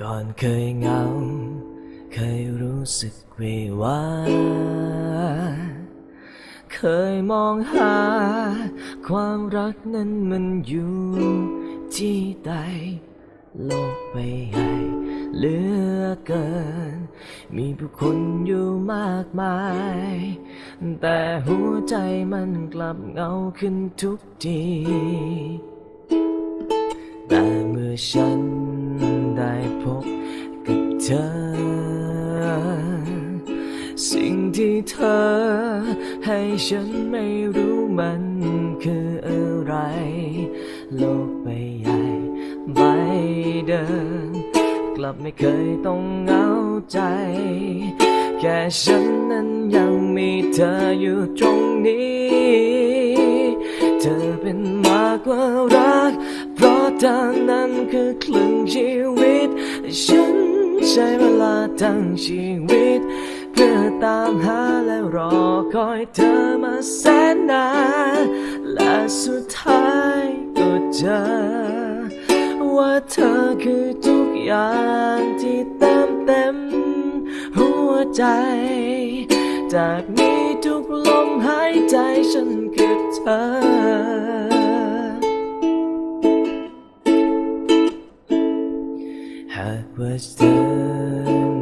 ก่อนเคยเหงา เคยรู้สึกวิวาเคยมองหา ความรักนั้นมันอยู่ที่ใด โลกใบใหญ่เหลือเกิน มีผู้คนอยู่มากมาย แต่หัวใจมันกลับเหงาขึ้นทุกที แต่เมื่อฉัน เธอ สิ่งที่เธอ ให้ฉันไม่รู้มันคืออะไร โลกใบใหญ่ใบเดิมกลับไม่เคยต้องเหงาใจ แค่ฉันนั้นยังมีเธออยู่ตรงนี้ เธอเป็นมากกว่ารัก เพราะเธอนั้นคือครึ่งชีวิตฉัน ใช้เวลาทั้งชีวิต เพื่อตามหาและรอคอยเธอมาแสนนานและสุดท้ายก็เจอ ว่าเธอคือทุกอย่างที่เต็มเต็มหัวใจ จากนี้ทุกลมหายใจฉันคือเธอากว่าเธอ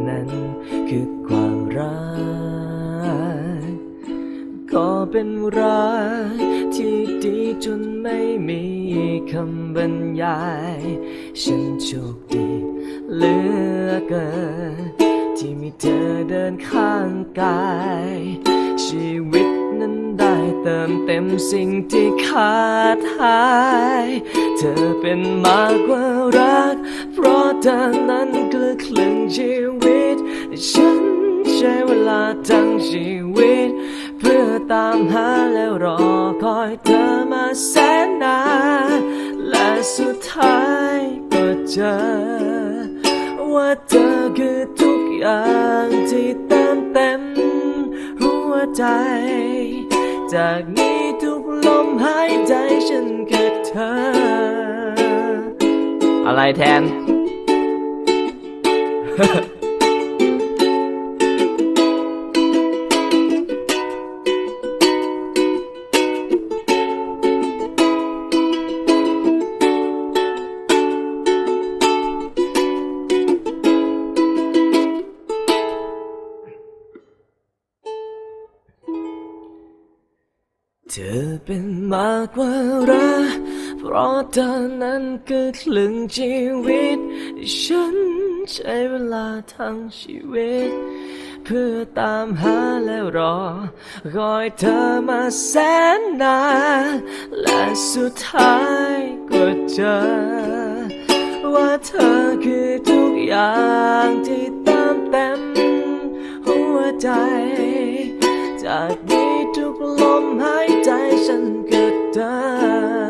นั้นคือความรัก ก็เป็นรักที่ดีจนไม่มีคำบรรยาย ฉันโชคดีเหลือเกินที่มีเธอเดินข้างกาย ชีวิตนั้นได้เติมเต็มสิ่งที่ขาดหาย เธอเป็นมากกว่ารัก เพรานั้นคือครึ่งชีวิต ฉันใช้เวลาทั้งชีวิต เพื่อตามหาแล้วรอคอยเธอมาแสนนานและสุดท้ายก็เจอ ว่าเธอคือทุกอย่างที่เต็มเต็มหัวใจ จากนี้ทุกลมหายใจฉันคือเธอ อะไรแทน เธอเป็นมากกว่ารักเพราะเธอนั้นคือครึ่งชีวิตฉัน ใช้เวลาทั้งชีวิต เพื่อตามหาแล้วรอ คอยเธอมาแสนนาน และสุดท้ายก็เจอ ว่าเธอคือทุกอย่างที่ติมเต็มหัวใจ จากนี้ทุกลมหายใจฉันก็เธอ